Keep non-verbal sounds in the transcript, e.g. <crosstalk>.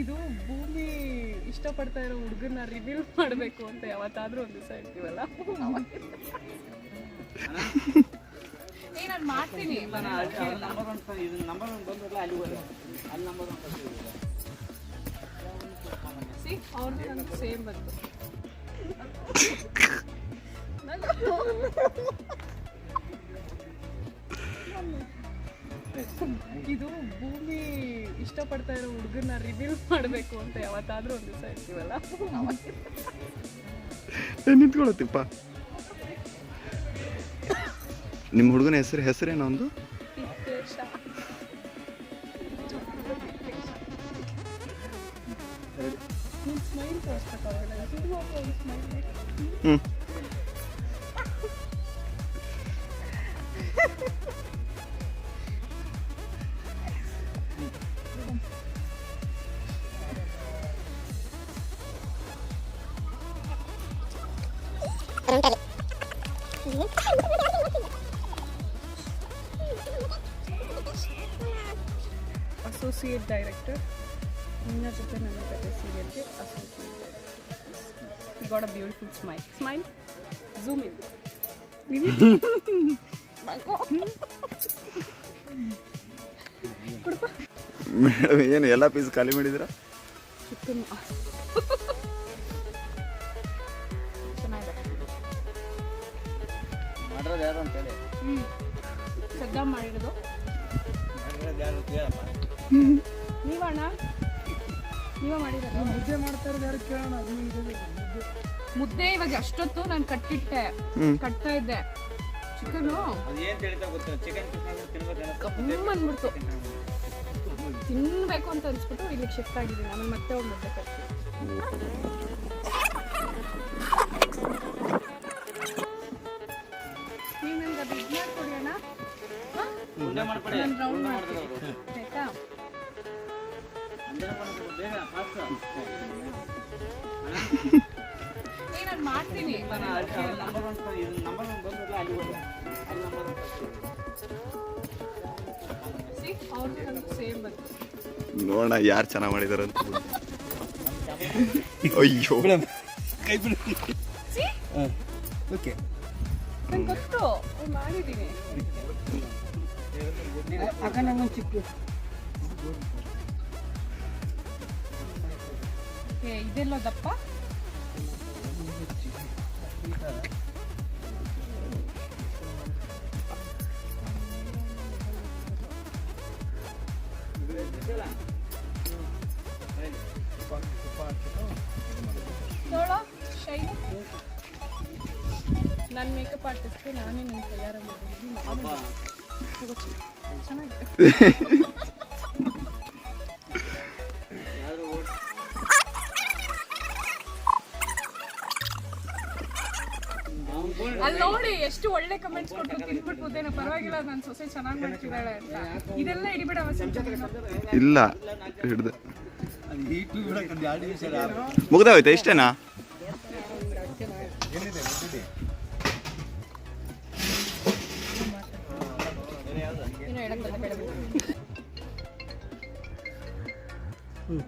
ಇದು ಭೂಮಿ ಇಷ್ಟಪಡ್ತಾ ಇರೋ ಹುಡುಗನ ರಿವೀಲ್ ಮಾಡಬೇಕು ಅಂತ ಯಾವತ್ತಾದ್ರೂ ಒಂದು ದಿವಸ ಇರ್ತೀವಲ್ಲ? ಏ ನಾನು ಮಾಡ್ತೀನಿ. ನಂಬರ್ ಒಂದು ಇದು ನಂಬರ್ ಒಂದು ಬಂದಿರಲ್ಲ ಅಲ್ಲಿ ಅಲ್ಲಿ ನಂಬರ್ ಒಂದು ಸಿ ಅವ್ರದ್ದು ನನಗೆ ಸೇಮ್ ಬಂತು. <laughs> ಇಷ್ಟಪಡ್ತಾ ಇರೋ ಹುಡುಗನ ರಿವೀಲ್ ಮಾಡಬೇಕು ಅಂತ ಯಾವತ್ತಾದ್ರೂ ಒಂದು ದಿವಸ ಇರ್ತೀವಲ್ಲ? ನಿಂತ್ಕೊಳತ್ತಿಪ್ಪ ನಿಮ್ಮ ಹುಡುಗನ ಹೆಸರು ಹೆಸರೇನೋ ಒಂದು ಹ್ಞೂ ಅಸೋಸಿಯೇಟ್ ಡೈರೆಕ್ಟರ್ ನಿನ್ನ ಜೊತೆ ನನ್ನ ಕತೆ ಸೀರಿಯಲ್ಗೆ associate got a beautiful smile smile zoom in madam ಏನು ಎಲ್ಲ ಪೀಸ್ ಖಾಲಿ ಮಾಡಿದ್ದೀರಾ ಚಿಕನ್ ಮಾಡಿರೋದು ಯಾರು ಅಂತೇಳಿ ಹ್ಞೂ ಸದ್ದ ಮಾಡಿರೋದು. ಮಾಡಿರೋದು ಯಾರು ಕೇಳಪ್ಪ ನೀವಣ್ಣ? ನೀವ ಮಾಡಿರೋದು. ಮುದ್ದೆ ಮಾಡ್ತಾ ಇರೋದು ಯಾರು ಕೇಳೋಣ? ಮುದ್ದೆ. ಇವಾಗ ಅಷ್ಟೊತ್ತು ನಾನು ಕಟ್ಟಿಟ್ಟೆ. ಕಟ್ತಾ ಇದ್ದೆ. ಚಿಕನು ಅದು ಏನು ತಿಳಿತಾ ಗೊತ್ತಿಲ್ಲ. ಚಿಕನ್ ತಿನ್ಬೇಕು ಕಮ್ಮಿ ಅಂದ್ಬಿಡ್ತು. ತಿನ್ಬೇಕು. ಅಂತ ಅನ್ಸ್ಬಿಟ್ಟು ಇಲ್ಲಿಗೆ ಶಿಫ್ಟ್ ಆಗಿದ್ದೀನಿ. ಆಮೇಲೆ ಮತ್ತೆ ಹೋಗಿ ಮುದ್ದೆ ಕಟ್ತೀನಿ ಮಾಡ್ತೀನಿ. ನೋಡೋಣ ಯಾರು ಚೆನ್ನಾಗಿ ಮಾಡಿದಾರೆ ಅಂತ. ಅಯ್ಯೋ. ಕೈ ಬಿಡಿ ಸಿ ಓಕೆ. ನಂಗೆ ಗೊತ್ತು ಮಾಡಿದ್ದೀನಿ ಅಕ್ಕ ನಂಗೊಂದು ಚಿಕ್ಕ. ಏ ಇದೆಲ್ಲ ದಪ್ಪ ನೋಡೋ ಶೈನಿ ನನ್ನ ಮೇಕಪ್ ಆರ್ಟಿಸ್ಟ್ಗೆ ನಾನೇ ನಿಮ್ಗೆ ತಯಾರು ಮಾಡಿದ್ದೀನಿ. ಚೆನ್ನಾಗಿದೆ ಅಲ್ಲಿ ನೋಡಿ, ಎಷ್ಟು ಒಳ್ಳೆ ಕಮೆಂಟ್ಸ್ ಕೊಟ್ಟರು ತಿನ್ಬಿಟ್ಟು ಮುದ್ದೇನೆ ಪರವಾಗಿಲ್ಲ ನನ್ನ ಸೊಸೆ ಚೆನ್ನಾಗಿ ಮಾಡ್ತಿದ್ದಾಳೆ ಅಂತ. ಇದೆಲ್ಲ ಹಿಡಿಬೇಡ ಇಲ್ಲ, ಹಿಡ್ದೆ. ನಿಮಿಷ ಮುಗ್ದೋಯ್ತಾ ಇಷ್ಟೇನಾ? ಹ್ಞೂ